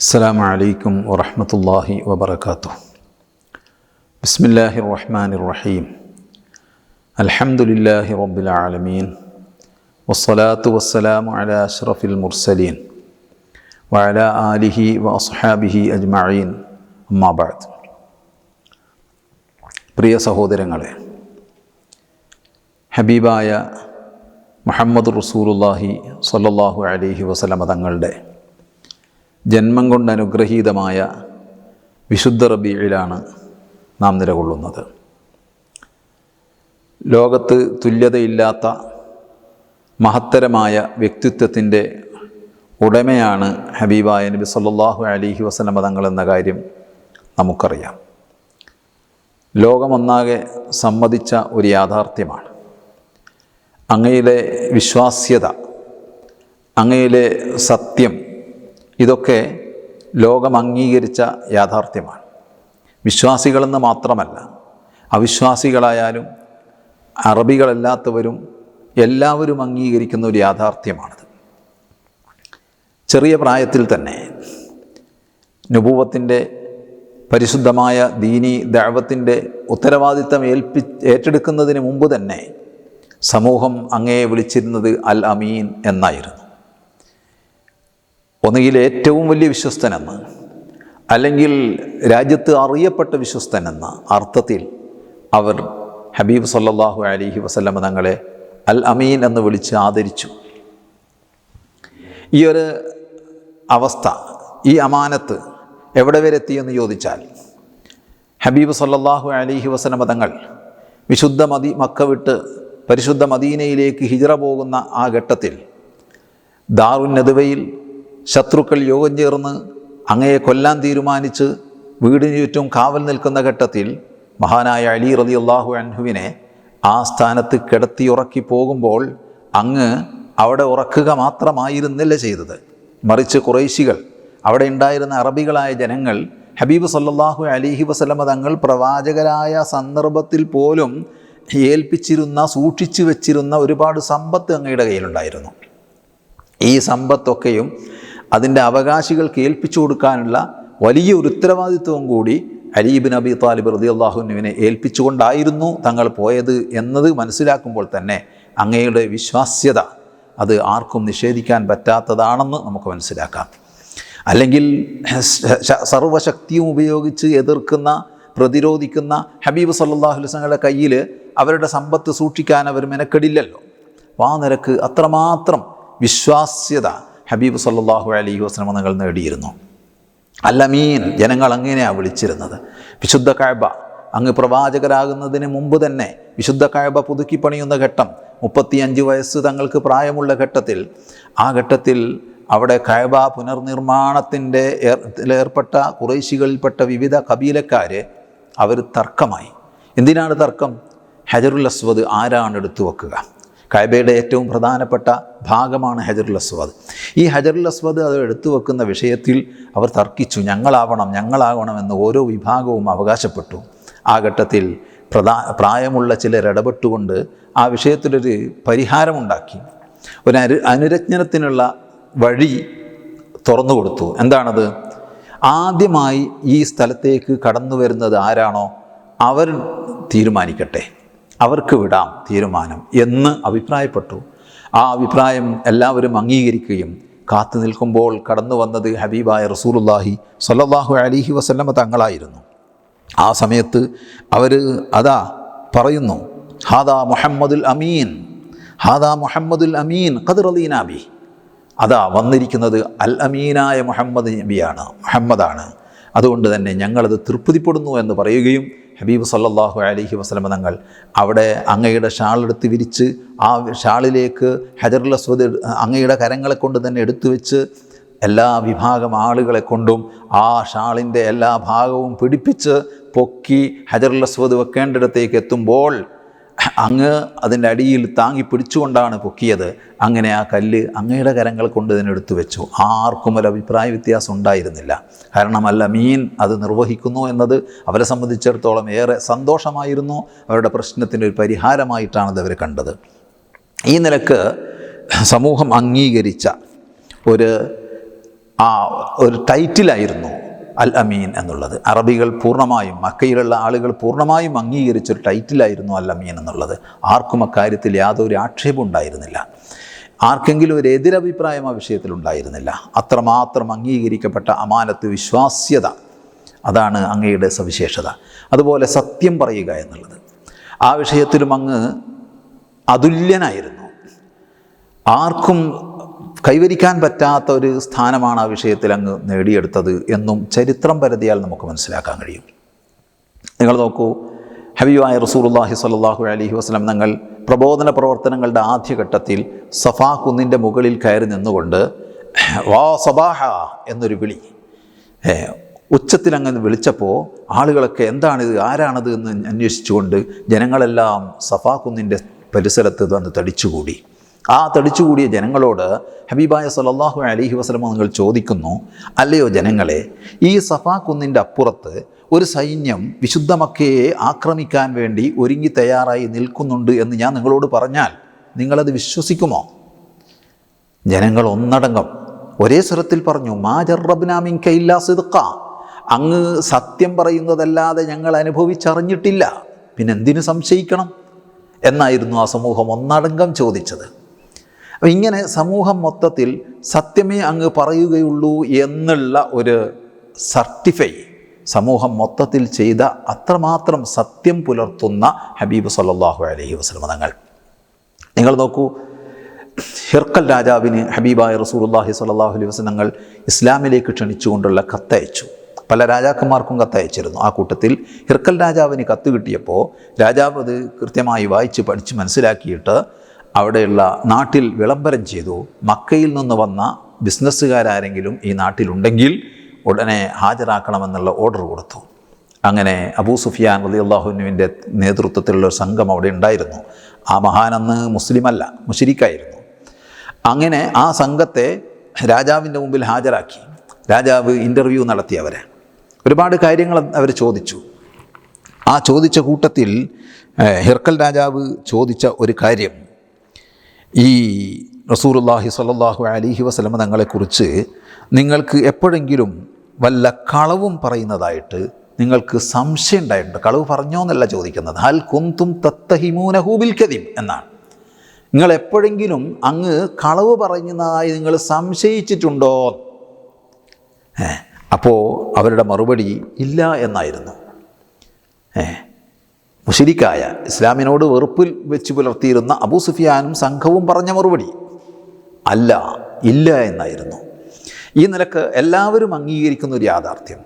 السلام عليكم ورحمة الله وبركاته بسم الله الرحمن الرحيم الحمد لله رب العالمين والصلاة والسلام على أشرف المرسلين وعلى آله وأصحابه أجمعين أما بعد പ്രിയ സഹോദരങ്ങളെ ഹബീബായ മുഹമ്മദ് റസൂലുല്ലാഹി സ്വല്ലല്ലാഹു അലൈഹി വസല്ലമ തങ്ങളുടെ ജന്മം കൊണ്ട് അനുഗ്രഹീതമായ വിശുദ്ധ റബിയിലാണ് നാം നിലകൊള്ളുന്നത്. ലോകത്ത് തുല്യതയില്ലാത്ത മഹത്തരമായ വ്യക്തിത്വത്തിന്റെ ഉടമയാണ് ഹബീബായ നബി സല്ലാഹു അലിഹി വസല തങ്ങൾ എന്ന കാര്യം നമുക്കറിയാം. ലോകമൊന്നാകെ സമ്മതിച്ച ഒരു യാഥാർത്ഥ്യമാണ്. അങ്ങയിലെ വിശ്വാസ്യത അങ്ങയിലെ സത്യം ഇതൊക്കെ ലോകം അംഗീകരിച്ച യാഥാർത്ഥ്യമാണ്. വിശ്വാസികളെന്ന് മാത്രമല്ല അവിശ്വാസികളായാലും അറബികളല്ലാത്തവരും എല്ലാവരും അംഗീകരിക്കുന്ന ഒരു യാഥാർത്ഥ്യമാണിത്. ചെറിയ പ്രായത്തിൽ തന്നെ നുപൂവത്തിന്റെ പരിശുദ്ധമായ ദീനി ദൈവത്തിന്റെ ഉത്തരവാദിത്തം ഏൽപ്പി ഏറ്റെടുക്കുന്നതിന് മുമ്പ് തന്നെ സമൂഹം അങ്ങയെ വിളിച്ചിരുന്നത് അൽ അമീൻ എന്നായിരുന്നു. ഒന്നുകിൽ ഏറ്റവും വലിയ വിശ്വസ്തനെന്ന് അല്ലെങ്കിൽ രാജ്യത്ത് അറിയപ്പെട്ട വിശ്വസ്തനെന്ന അർത്ഥത്തിൽ അവർ ഹബീബ് സല്ലാഹു അലിഹി വസ്ലമ തങ്ങളെ അൽ അമീൻ എന്ന് വിളിച്ച് ആദരിച്ചു. ഈ ഒരു അവസ്ഥ ഈ അമാനത്ത് എവിടെ വരെ എത്തിയെന്ന് ചോദിച്ചാൽ ഹബീബ് സല്ലാഹു അലിഹി വസല്ലമ തങ്ങൾ വിശുദ്ധ മദീ മക്ക വിട്ട് പരിശുദ്ധ മദീനയിലേക്ക് ഹിജറ പോകുന്ന ആ ഘട്ടത്തിൽ ദാറുൻ നദുവയിൽ ശത്രുക്കൾ യോഗം ചേർന്ന് അങ്ങയെ കൊല്ലാൻ തീരുമാനിച്ച് വീടിന് ചുറ്റും കാവൽ നിൽക്കുന്ന ഘട്ടത്തിൽ മഹാനായ അലി റലി അള്ളാഹു അൻഹുവിനെ ആ സ്ഥാനത്ത് കിടത്തിയുറക്കി പോകുമ്പോൾ അങ്ങ് അവിടെ ഉറക്കുക മാത്രമായിരുന്നില്ല ചെയ്തത്. മറിച്ച് കുറേശികൾ അവിടെ ഉണ്ടായിരുന്ന അറബികളായ ജനങ്ങൾ ഹബീബ് സല്ലാഹു അലിഹി വസ്ലമ തങ്ങൾ പ്രവാചകരായ സന്ദർഭത്തിൽ പോലും ഏൽപ്പിച്ചിരുന്ന സൂക്ഷിച്ചു വെച്ചിരുന്ന ഒരുപാട് സമ്പത്ത് അങ്ങയുടെ കയ്യിലുണ്ടായിരുന്നു. ഈ സമ്പത്തൊക്കെയും അതിന്റെ അവകാശികൾക്ക് ഏൽപ്പിച്ചു കൊടുക്കാനുള്ള വലിയ ഒരു ഉത്തരവാദിത്വം കൂടി അലീബിൻ അബി താലിബ് റതി അള്ളാഹുനുവിനെ ഏൽപ്പിച്ചുകൊണ്ടായിരുന്നു തങ്ങൾ പോയത് എന്നത് മനസ്സിലാക്കുമ്പോൾ തന്നെ അങ്ങയുടെ വിശ്വാസ്യത അത് ആർക്കും നിഷേധിക്കാൻ പറ്റാത്തതാണെന്ന് നമുക്ക് മനസ്സിലാക്കാം. അല്ലെങ്കിൽ സർവശക്തിയും ഉപയോഗിച്ച് എതിർക്കുന്ന പ്രതിരോധിക്കുന്ന ഹബീബ് സല്ലാഹു വസ്ലങ്ങളുടെ കയ്യിൽ അവരുടെ സമ്പത്ത് സൂക്ഷിക്കാൻ അവർ മെനക്കെടില്ലല്ലോ. ആ നിരക്ക് അത്രമാത്രം വിശ്വാസ്യത ഹബീബ് സല്ലാഹു അലൈഹി വസ്ലമ നിങ്ങൾ നേടിയിരുന്നു. അല്ലമീൻ ജനങ്ങൾ അങ്ങനെയാണ് വിളിച്ചിരുന്നത്. വിശുദ്ധ കഴബ അങ്ങ് പ്രവാചകരാകുന്നതിന് മുമ്പ് തന്നെ വിശുദ്ധ കഴബ പുതുക്കി പണിയുന്ന ഘട്ടം മുപ്പത്തിയഞ്ച് വയസ്സ് തങ്ങൾക്ക് പ്രായമുള്ള ഘട്ടത്തിൽ ആ ഘട്ടത്തിൽ അവിടെ കഴബ പുനർനിർമ്മാണത്തിന്റെ ഏർപ്പെട്ട കുറേശികളിൽപ്പെട്ട വിവിധ കബീലക്കാർ അവർ തർക്കമായി. എന്തിനാണ് തർക്കം? ഹജറുൽ അസ്വദ് ആരാണ് എടുത്തു വെക്കുക കൈബയുടെ ഏറ്റവും പ്രധാനപ്പെട്ട ഭാഗമാണ് ഹജറുൽ അസ്വദ്. ഈ ഹജറുൽ അസ്വദ് അത് എടുത്തു വെക്കുന്ന വിഷയത്തിൽ അവർ തർക്കിച്ചു ഞങ്ങളാവണം ഞങ്ങളാവണം എന്ന് ഓരോ വിഭാഗവും അവകാശപ്പെട്ടു. ആ ഘട്ടത്തിൽ പ്രധാ പ്രായമുള്ള ചിലർ ഇടപെട്ടുകൊണ്ട് ആ വിഷയത്തിലൊരു പരിഹാരമുണ്ടാക്കി. ഒരു അനു അനുരജ്ഞനത്തിനുള്ള വഴി തുറന്നു കൊടുത്തു. എന്താണത്? ആദ്യമായി ഈ സ്ഥലത്തേക്ക് കടന്നു വരുന്നത് ആരാണോ? അവർ തീരുമാനിക്കട്ടെ. അവർക്ക് വിടാം തീരുമാനം എന്ന് അഭിപ്രായപ്പെട്ടു. ആ അഭിപ്രായം എല്ലാവരും അംഗീകരിക്കുകയും കാത്തു നിൽക്കുമ്പോൾ കടന്നു വന്നത് ഹബീബായ റസൂലുല്ലാഹി സല്ലാഹു അലിഹി വസല്ലമ തങ്ങളായിരുന്നു. ആ സമയത്ത് അവർ അതാ പറയുന്നു ഹാദാ മുഹമ്മദുൽ അമീൻ ഹാദാ മുഹമ്മദുൽ അമീൻ ഖദർ അലീനാബി അതാ വന്നിരിക്കുന്നത് അൽ അമീനായ മുഹമ്മദ് നബിയാണ് മുഹമ്മദാണ്. അതുകൊണ്ട് തന്നെ ഞങ്ങളത് തൃപ്തിപ്പെടുന്നു എന്ന് പറയുകയും ഹബീബ് സല്ലാഹു അലഹി വസ്ലമ തങ്ങൾ അവിടെ അങ്ങയുടെ ഷാളെടുത്ത് വിരിച്ച് ആ ഷാളിലേക്ക് ഹജറുൽ അസ്വദ് അങ്ങയുടെ കരങ്ങളെ കൊണ്ട് തന്നെ എടുത്തു വെച്ച് എല്ലാ വിഭാഗം ആളുകളെ കൊണ്ടും ആ ഷാളിന്റെ എല്ലാ ഭാഗവും പിടിപ്പിച്ച് പൊക്കി ഹജറുൽ അസ്വദ് വെക്കേണ്ടിടത്തേക്ക് എത്തുമ്പോൾ അങ്ങ് അതിന്റെ അടിയിൽ താങ്ങി പിടിച്ചുകൊണ്ടാണ് പൊക്കിയത്. അങ്ങനെ ആ കല്ല് അങ്ങയുടെ കരങ്ങൾ കൊണ്ട് തന്നെ എടുത്തു വെച്ചു. ആർക്കും ഒരു അഭിപ്രായ വ്യത്യാസം ഉണ്ടായിരുന്നില്ല. കാരണം മീൻ അത് നിർവഹിക്കുന്നു എന്നത് അവരെ സംബന്ധിച്ചിടത്തോളം ഏറെ സന്തോഷമായിരുന്നു. അവരുടെ പ്രശ്നത്തിന്റെ ഒരു പരിഹാരമായിട്ടാണ് അവർ കണ്ടത്. ഈ നിലയ്ക്ക് സമൂഹം അംഗീകരിച്ച ഒരു ആ ഒരു ടൈറ്റിലായിരുന്നു അൽ അമീൻ എന്നുള്ളത്. അറബികൾ പൂർണമായും മക്കയിലുള്ള ആളുകൾ പൂർണമായും അംഗീകരിച്ചൊരു ടൈറ്റിലായിരുന്നു അൽ അമീൻ എന്നുള്ളത്. ആർക്കും അക്കാര്യത്തിൽ യാതൊരു ആക്ഷേപം ഉണ്ടായിരുന്നില്ല. ആർക്കെങ്കിലും ഒരു എതിരഭിപ്രായം ആ വിഷയത്തിൽ ഉണ്ടായിരുന്നില്ല. അത്രമാത്രം അംഗീകരിക്കപ്പെട്ട അമാനത്ത് വിശ്വാസ്യത അതാണ് അങ്ങയുടെ സവിശേഷത. അതുപോലെ സത്യം പറയുക എന്നുള്ളത്. ആ വിഷയത്തിലും അങ്ങ് അതുല്യനായിരുന്നു. ആർക്കും കൈവരിക്കാൻ പറ്റാത്ത ഒരു സ്ഥാനമാണ് ആ വിഷയത്തിൽ അങ്ങ് നേടിയെടുത്തത് എന്നും ചരിത്രം പരതിയാൽ നമുക്ക് മനസ്സിലാക്കാൻ കഴിയും. നിങ്ങൾ നോക്കൂ ഹബീബായ റസൂലുള്ളാഹി സ്വല്ലല്ലാഹു അലൈഹി വസ്ലം തങ്ങൾ പ്രബോധന പ്രവർത്തനങ്ങളുടെ ആദ്യഘട്ടത്തിൽ സഫാ കുന്നിന്റെ മുകളിൽ കയറി നിന്നുകൊണ്ട് വാ സബാഹ എന്നൊരു വിളി ഉച്ചത്തിൽ അങ്ങ് വിളിച്ചപ്പോൾ ആളുകളൊക്കെ എന്താണിത് ആരാണത് എന്ന് അന്വേഷിച്ചുകൊണ്ട് ജനങ്ങളെല്ലാം സഫാ കുന്നിന്റെ പരിസരത്ത് വന്ന് തടിച്ചുകൂടി. ആ തടിച്ചുകൂടിയ ജനങ്ങളോട് ഹബീബായ സലല്ലാഹു അലഹി വസ്ലമ നിങ്ങൾ ചോദിക്കുന്നു അല്ലയോ ജനങ്ങളെ ഈ സഫാ കുന്നിന്റെ അപ്പുറത്ത് ഒരു സൈന്യം വിശുദ്ധ മക്കയെ ആക്രമിക്കാൻ വേണ്ടി ഒരുങ്ങി തയ്യാറായി നിൽക്കുന്നുണ്ട് എന്ന് ഞാൻ നിങ്ങളോട് പറഞ്ഞാൽ നിങ്ങളത് വിശ്വസിക്കുമോ? ജനങ്ങൾ ഒന്നടങ്കം ഒരേ സ്വരത്തിൽ പറഞ്ഞു മാ ജറബ്നാമിൻ കൈല്ലാ സിദ്ഖ. അങ്ങ് സത്യം പറയുന്നതല്ലാതെ ഞങ്ങൾ അനുഭവിച്ചറിഞ്ഞിട്ടില്ല. പിന്നെ എന്തിനു സംശയിക്കണം? എന്നായിരുന്നു ആ സമൂഹം ഒന്നടങ്കം ചോദിച്ചത്. അപ്പം ഇങ്ങനെ സമൂഹം മൊത്തത്തിൽ സത്യമേ അങ്ങ് പറയുകയുള്ളൂ എന്നുള്ള ഒരു സർട്ടിഫൈ സമൂഹം മൊത്തത്തിൽ ചെയ്ത അത്രമാത്രം സത്യം പുലർത്തുന്ന ഹബീബ് സല്ലാഹു അലഹി വസ്ലമ തങ്ങൾ. നിങ്ങൾ നോക്കൂ ഹിർക്കൽ രാജാവിന് ഹബീബായ റസൂലുള്ളാഹി സല്ലാഹു അലൈഹി വസ്ലങ്ങൾ ഇസ്ലാമിലേക്ക് ക്ഷണിച്ചുകൊണ്ടുള്ള കത്തയച്ചു. പല രാജാക്കന്മാർക്കും കത്തയച്ചിരുന്നു. ആ കൂട്ടത്തിൽ ഹിർക്കൽ രാജാവിന് കത്ത് കിട്ടിയപ്പോൾ രാജാവ് അത് കൃത്യമായി വായിച്ച് പഠിച്ച് മനസ്സിലാക്കിയിട്ട് അവിടെയുള്ള നാട്ടിൽ വിളംബരം ചെയ്തു. മക്കയിൽ നിന്ന് വന്ന ബിസിനസ്സുകാരെങ്കിലും ഈ നാട്ടിലുണ്ടെങ്കിൽ ഉടനെ ഹാജരാക്കണമെന്നുള്ള ഓർഡർ കൊടുത്തു. അങ്ങനെ അബൂ സുഫിയാൻ അലി അള്ളാഹുനുവിന്റെ നേതൃത്വത്തിലുള്ള ഒരു സംഘം അവിടെ ഉണ്ടായിരുന്നു. ആ മഹാനന്ന് മുസ്ലിമല്ല മുഷിരിക്കായിരുന്നു അങ്ങനെ ആ സംഘത്തെ രാജാവിന്റെ മുമ്പിൽ ഹാജരാക്കി. രാജാവ് ഇന്റർവ്യൂ നടത്തി അവരെ. ഒരുപാട് കാര്യങ്ങൾ അവർ ചോദിച്ചു. ആ ചോദിച്ച കൂട്ടത്തിൽ ഹിർക്കൽ രാജാവ് ചോദിച്ച ഒരു കാര്യം ഈ റസൂറുല്ലാഹി സ്വല്ലല്ലാഹു അലിഹി വസ്ലമ തങ്ങളെക്കുറിച്ച് നിങ്ങൾക്ക് എപ്പോഴെങ്കിലും വല്ല കളവും പറയുന്നതായിട്ട് നിങ്ങൾക്ക് സംശയം ഉണ്ടായിട്ടുണ്ട്. കളവ് പറഞ്ഞോ എന്നല്ല ചോദിക്കുന്നത്. ഹൽ കുന്തും തത്തഹിമൂനഹൂബിൽ കദിം എന്നാണ്. നിങ്ങൾ എപ്പോഴെങ്കിലും അങ്ങ് കളവ് പറയുന്നതായി നിങ്ങൾ സംശയിച്ചിട്ടുണ്ടോ? അപ്പോൾ അവരുടെ മറുപടി ഇല്ല എന്നായിരുന്നു. ഏ മുഷിരിക്കായ ഇസ്ലാമിനോട് വെറുപ്പിൽ വെച്ച് പുലർത്തിയിരുന്ന അബൂ സുഫിയാനും സംഘവും പറഞ്ഞ മറുപടി അല്ല ഇല്ല എന്നായിരുന്നു. ഈ നിലയ്ക്ക് എല്ലാവരും അംഗീകരിക്കുന്ന ഒരു യാഥാർത്ഥ്യം.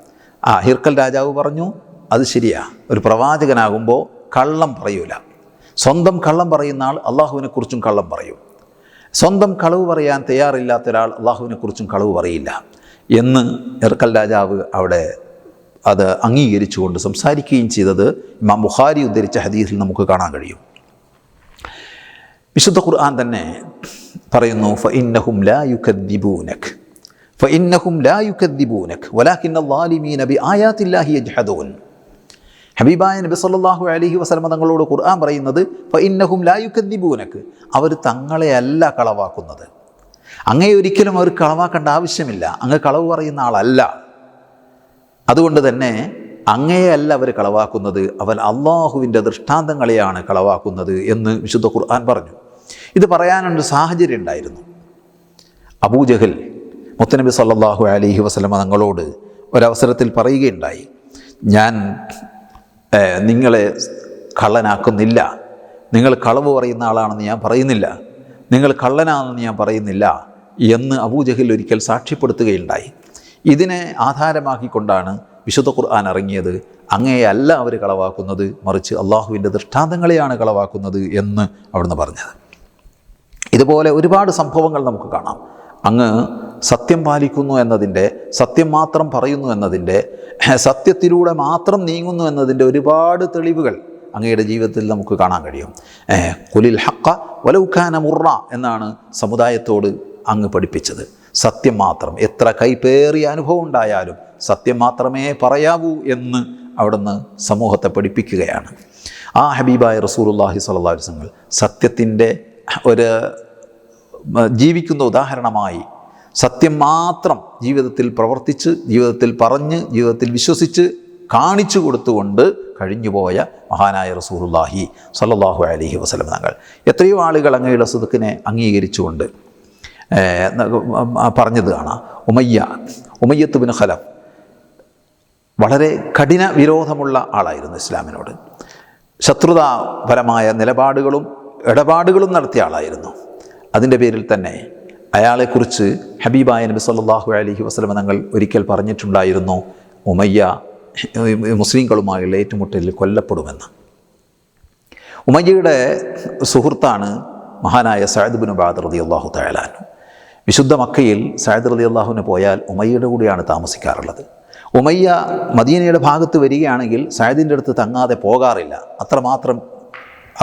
ആ ഹിർക്കൽ രാജാവ് പറഞ്ഞു അത് ശരിയാ. ഒരു പ്രവാചകനാകുമ്പോൾ കള്ളം പറയൂല. സ്വന്തം കള്ളം പറയുന്ന ആൾ അള്ളാഹുവിനെക്കുറിച്ചും കള്ളം പറയും. സ്വന്തം കളവ് പറയാൻ തയ്യാറില്ലാത്ത ഒരാൾ അള്ളാഹുവിനെക്കുറിച്ചും കളവ് പറയില്ല എന്ന് ഇറക്കൽ രാജാവ് അവിടെ അത് അംഗീകരിച്ചുകൊണ്ട് സംസാരിക്കുകയും ചെയ്തത് ഇമാം മുഹാരി ഉദ്ധരിച്ച ഹദീസിൽ നമുക്ക് കാണാൻ കഴിയും. വിശുദ്ധ ഖുർആൻ തന്നെ പറയുന്നു ഫ ഇന്നഹും ലാ യുക്കദ്ദിബൂനക് ഫ ഇന്നഹും ലാ യുക്കദ്ദിബൂനക് വലാഖിൻ അള്ളാലിമീൻ ആയാത്തില്ലാഹി യജ്ഹദൂൻ. ഹബീബായ നബി സല്ലാഹു അലഹി വസ്ലമ തങ്ങളോട് ഖുർആൻ പറയുന്നത് ഫ ഇന്നഹും ലാ യുക്കദ്ദിബൂനക് അവർ തങ്ങളെയല്ല കളവാക്കുന്നത്. അങ്ങേ ഒരിക്കലും അവർ കളവാക്കേണ്ട ആവശ്യമില്ല. അങ്ങ് കളവ് പറയുന്ന ആളല്ല. അതുകൊണ്ട് തന്നെ അങ്ങേയല്ല അവർ കളവാക്കുന്നത് അവൻ അള്ളാഹുവിന്റെ ദൃഷ്ടാന്തങ്ങളെയാണ് കളവാക്കുന്നത് എന്ന് വിശുദ്ധ ഖുർആൻ പറഞ്ഞു. ഇത് പറയാനൊരു സാഹചര്യം ഉണ്ടായിരുന്നു. അബൂജഹൽ മുത്തനബി സല്ലാഹു അലൈഹി വസ്ലമ തങ്ങളോട് ഒരവസരത്തിൽ പറയുകയുണ്ടായി ഞാൻ നിങ്ങളെ കള്ളനാക്കുന്നില്ല. നിങ്ങൾ കളവ് പറയുന്ന ആളാണെന്ന് ഞാൻ പറയുന്നില്ല. നിങ്ങൾ കള്ളനാണെന്ന് ഞാൻ പറയുന്നില്ല എന്ന് അബൂജഹൽ ഒരിക്കൽ സാക്ഷ്യപ്പെടുത്തുകയുണ്ടായി. ഇതിനെ ആധാരമാക്കിക്കൊണ്ടാണ് വിശുദ്ധ ഖുർആൻ ഇറങ്ങിയത്. അങ്ങേയല്ല അവർ കളവാക്കുന്നത് മറിച്ച് അള്ളാഹുവിന്റെ ദൃഷ്ടാന്തങ്ങളെയാണ് കളവാക്കുന്നത് എന്ന് അവിടുന്ന് പറഞ്ഞത്. ഇതുപോലെ ഒരുപാട് സംഭവങ്ങൾ നമുക്ക് കാണാം. അങ്ങ് സത്യം പാലിക്കുന്നു എന്നതിന്റെ സത്യം മാത്രം പറയുന്നു എന്നതിന്റെ സത്യത്തിലൂടെ മാത്രം നീങ്ങുന്നു എന്നതിന്റെ ഒരുപാട് തെളിവുകൾ അങ്ങയുടെ ജീവിതത്തിൽ നമുക്ക് കാണാൻ കഴിയും. കുലിൽ ഹക്ക വലൗഖാന മുറ എന്നാണ് സമുദായത്തോട് അങ്ങ് പഠിപ്പിച്ചത്. സത്യം മാത്രം. എത്ര കൈപ്പേറിയ അനുഭവം ഉണ്ടായാലും സത്യം മാത്രമേ പറയാവൂ എന്ന് അവിടുന്ന് സമൂഹത്തെ പഠിപ്പിക്കുകയാണ്. ആ ഹബീബായ റസൂലുള്ളാഹി സ്വല്ലാ വസല്ലം സത്യത്തിന്റെ ഒരു ജീവിക്കുന്ന ഉദാഹരണമായി സത്യം മാത്രം ജീവിതത്തിൽ പ്രവർത്തിച്ച് ജീവിതത്തിൽ പറഞ്ഞ് ജീവിതത്തിൽ വിശ്വസിച്ച് കാണിച്ചു കൊടുത്തുകൊണ്ട് കഴിഞ്ഞുപോയ മഹാനായ റസൂറുല്ലാഹി സല്ലാഹു അലഹി വസ്ലം തങ്ങൾ. എത്രയോ ആളുകൾ അങ്ങയുടെ സുതുക്കിനെ അംഗീകരിച്ചുകൊണ്ട് പറഞ്ഞത് കാണാം. ഉമയ്യ ഉമയ്യത്ത് ബിൻ ഖലഫ് വളരെ കഠിന വിരോധമുള്ള ആളായിരുന്നു ഇസ്ലാമിനോട്. ശത്രുതാപരമായ നിലപാടുകളും ഇടപാടുകളും നടത്തിയ ആളായിരുന്നു. അതിന്റെ പേരിൽ തന്നെ അയാളെക്കുറിച്ച് ഹബീബായ നബി സല്ലാഹു അലഹി വസ്ലമ തങ്ങൾ ഒരിക്കൽ പറഞ്ഞിട്ടുണ്ടായിരുന്നു ഉമയ്യ മുസ്ലിങ്ങളുമായുള്ള ഏറ്റുമുട്ടലിൽ കൊല്ലപ്പെടുമെന്ന്. ഉമയ്യയുടെ സുഹൃത്താണ് മഹാനായ സഹദ്ബിൻ ബാദ് റതി അള്ളാഹു തയാലാൻ വിശുദ്ധ മക്കയിൽ സായദ് അലി അള്ളാഹുവിന് പോയാൽ ഉമയ്യയുടെ കൂടെയാണ് താമസിക്കാറുള്ളത്. ഉമയ്യ മദീനയുടെ ഭാഗത്ത് വരികയാണെങ്കിൽ സായദിന്റെ അടുത്ത് തങ്ങാതെ പോകാറില്ല. അത്രമാത്രം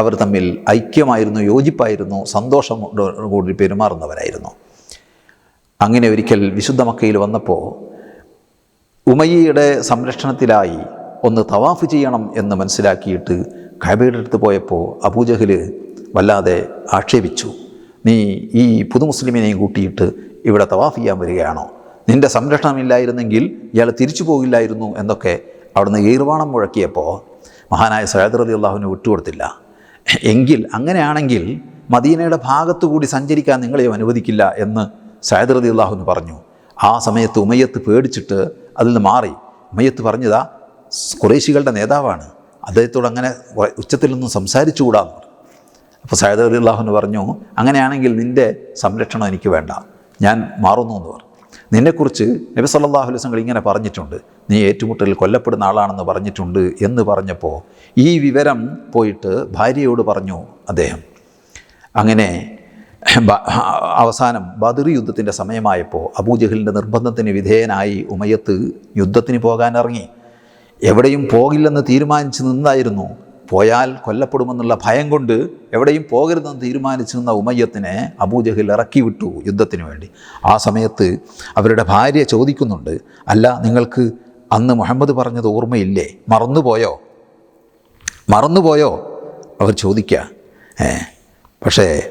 അവർ തമ്മിൽ ഐക്യമായിരുന്നു യോജിപ്പായിരുന്നു സന്തോഷം കൂടി പെരുമാറുന്നവരായിരുന്നു. അങ്ങനെ ഒരിക്കൽ വിശുദ്ധ മക്കയിൽ വന്നപ്പോൾ ഉമയ്യയുടെ സംരക്ഷണത്തിലായി ഒന്ന് തവാഫ് ചെയ്യണം എന്ന് മനസ്സിലാക്കിയിട്ട് കൈബയുടെ അടുത്ത് പോയപ്പോൾ അബൂജഹൽ വല്ലാതെ ആക്ഷേപിച്ചു. നീ ഈ പുതുമുസ്ലിമിനെയും കൂട്ടിയിട്ട് ഇവിടെ തവാഫ് ചെയ്യാൻ വരികയാണോ? നിന്റെ സംരക്ഷണമില്ലായിരുന്നെങ്കിൽ ഇയാൾ തിരിച്ചു പോകില്ലായിരുന്നു എന്നൊക്കെ അവിടുന്ന് ഈർവാണം മുഴക്കിയപ്പോൾ മഹാനായ സയ്യദ് റലി അള്ളാഹുവിനെ വിട്ടുകൊടുത്തില്ല. എങ്കിൽ അങ്ങനെയാണെങ്കിൽ മദീനയുടെ ഭാഗത്തു കൂടി സഞ്ചരിക്കാൻ നിങ്ങളെ അനുവദിക്കില്ല എന്ന് സയ്യദ് റലി അള്ളാഹുവിന് പറഞ്ഞു. ആ സമയത്ത് ഉമയ്യത്ത് പേടിച്ചിട്ട് അതിൽ നിന്ന് മാറി. ഉമയ്യത്ത് പറഞ്ഞതാ കുറേശികളുടെ നേതാവാണ്. അദ്ദേഹത്തോട് അങ്ങനെ നിന്നും സംസാരിച്ചുകൂടാന്ന് പറഞ്ഞു. അപ്പോൾ സയ്യദ് അലി അള്ളാഹുന് പറഞ്ഞു അങ്ങനെയാണെങ്കിൽ നിന്റെ സംരക്ഷണം എനിക്ക് വേണ്ട. ഞാൻ മാറുന്നു എന്ന് പറഞ്ഞു. നിന്നെക്കുറിച്ച് നബി സല്ലാഹു വസല്ലം ഇങ്ങനെ പറഞ്ഞിട്ടുണ്ട്. നീ ഏറ്റുമുട്ടലിൽ കൊല്ലപ്പെടുന്ന ആളാണെന്ന് പറഞ്ഞിട്ടുണ്ട് എന്ന് പറഞ്ഞപ്പോൾ ഈ വിവരം പോയിട്ട് ഭാര്യയോട് പറഞ്ഞു അദ്ദേഹം. അങ്ങനെ അവസാനം ബദർ യുദ്ധത്തിന്റെ സമയമായപ്പോൾ അബൂജഹലിന്റെ നിർബന്ധത്തിന് വിധേയനായി ഉമയത്ത് യുദ്ധത്തിന് പോകാനിറങ്ങി. എവിടെയും പോകില്ലെന്ന് തീരുമാനിച്ച് നിന്നായിരുന്നു. പോയാൽ കൊല്ലപ്പെടുമെന്നുള്ള ഭയം കൊണ്ട് എവിടെയും പോകരുതെന്ന് തീരുമാനിച്ചു നിന്ന ഉമയ്യത്തിനെ അബൂജഹിൽ ഇറക്കി വിട്ടു യുദ്ധത്തിന് വേണ്ടി. ആ സമയത്ത് അവരുടെ ഭാര്യ ചോദിക്കുന്നുണ്ട് അല്ല നിങ്ങൾക്ക് അന്ന് മുഹമ്മദ് പറഞ്ഞത് ഓർമ്മയില്ലേ? മറന്നുപോയോ? മറന്നുപോയോ? അവർ ചോദിക്കുക ഏ പക്ഷേ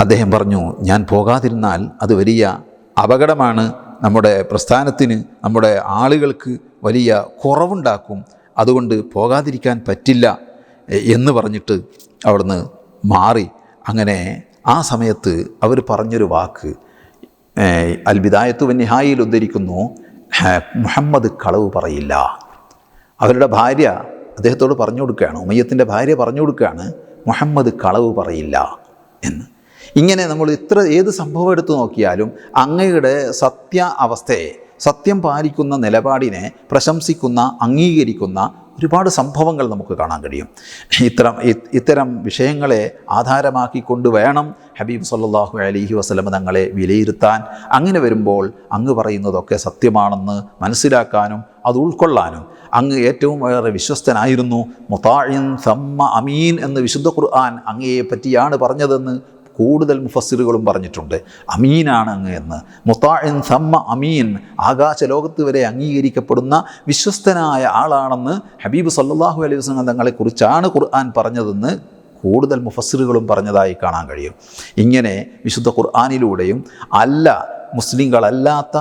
അദ്ദേഹം പറഞ്ഞു ഞാൻ പോകാതിരുന്നാൽ അത് വലിയ അപകടമാണ്. നമ്മുടെ പ്രസ്ഥാനത്തിന് നമ്മുടെ ആളുകൾക്ക് വലിയ കുറവുണ്ടാക്കും. അതുകൊണ്ട് പോകാതിരിക്കാൻ പറ്റില്ല. എന്ന് പറഞ്ഞിട്ട് അവിടുന്ന് മാറി. അങ്ങനെ ആ സമയത്ത് അവർ പറഞ്ഞൊരു വാക്ക് അൽബിദായത്തു അൽ വന്യഹായിൽ ഉദ്ധരിക്കുന്നു മുഹമ്മദ് കളവ് പറയില്ല. അവരുടെ ഭാര്യ അദ്ദേഹത്തോട് പറഞ്ഞു കൊടുക്കുകയാണ് ഉമയ്യത്തിന്റെ ഭാര്യ പറഞ്ഞു കൊടുക്കുകയാണ് മുഹമ്മദ് കളവ് പറയില്ല എന്ന്. ഇങ്ങനെ നമ്മൾ ഇത്ര ഏത് സംഭവം എടുത്തു നോക്കിയാലും അങ്ങയുടെ സത്യ അവസ്ഥയെ സത്യം പാലിക്കുന്ന നിലപാടിനെ പ്രശംസിക്കുന്ന അംഗീകരിക്കുന്ന ഒരുപാട് സംഭവങ്ങൾ നമുക്ക് കാണാൻ കഴിയും. ഇത്തരം ഇത്തരം വിഷയങ്ങളെ ആധാരമാക്കിക്കൊണ്ട് വേണം ഹബീബ് സല്ലാഹു അലൈഹി വസ്ലമ തങ്ങളെ വിലയിരുത്താൻ. അങ്ങനെ വരുമ്പോൾ അങ്ങ് പറയുന്നതൊക്കെ സത്യമാണെന്ന് മനസ്സിലാക്കാനും അത് ഉൾക്കൊള്ളാനും. അങ്ങ് ഏറ്റവും ഏറെ വിശ്വസ്തനായിരുന്നു. മുത്താഴിൻ സമ്മ അമീൻ എന്ന് വിശുദ്ധ ഖുർആൻ അങ്ങയെ പറ്റിയാണ് പറഞ്ഞതെന്ന് കൂടുതൽ മുഫസ്സിറുകളും പറഞ്ഞിട്ടുണ്ട്. അമീനാണ് അങ്ങ് എന്ന്. മുത്താഴിൻ സമ്മ അമീൻ. ആകാശ ലോകത്ത് വരെ അംഗീകരിക്കപ്പെടുന്ന വിശ്വസ്തനായ ആളാണെന്ന് ഹബീബ് സല്ലല്ലാഹു അലൈഹി വസല്ലം തങ്ങളെക്കുറിച്ചാണ് ഖുർആൻ പറഞ്ഞതെന്ന് കൂടുതൽ മുഫസ്സിറുകളും പറഞ്ഞതായി കാണാൻ കഴിയും. ഇങ്ങനെ വിശുദ്ധ ഖുർആാനിലൂടെയും അല്ല മുസ്ലിങ്ങളല്ലാത്ത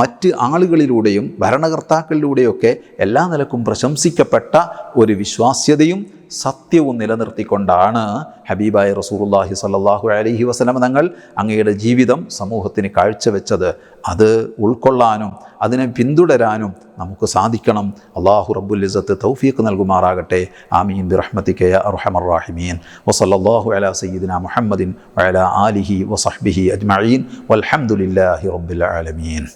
മറ്റ് ആളുകളിലൂടെയും ഭരണകർത്താക്കളിലൂടെയൊക്കെ എല്ലാ നിലക്കും പ്രശംസിക്കപ്പെട്ട ഒരു വിശ്വാസ്യതയും സത്യവും നിലനിർത്തിക്കൊണ്ടാണ് ഹബീബായ റസൂറുല്ലാഹി സല്ലാഹു അലഹി വസല്ലം തങ്ങൾ അങ്ങയുടെ ജീവിതം സമൂഹത്തിന് കാഴ്ചവെച്ചത്. അത് ഉൾക്കൊള്ളാനും അതിനെ പിന്തുടരാനും നമുക്ക് സാധിക്കണം. അള്ളാഹു റബ്ബുൽ ഇസ്സത്ത് തൗഫീഖ് നൽകുമാറാകട്ടെ. ആമീൻ. ബിറഹ്മതിക യാ അർഹമർ റാഹിമീൻ. വസല്ലല്ലാഹു അലാ സയ്യിദിന മുഹമ്മദിൻ അല ആലിഹി വസഹ്ബിഹി അജ്മീൻ വൽഹംദുലില്ലാഹി റബ്ബിൽ ആലമീൻ.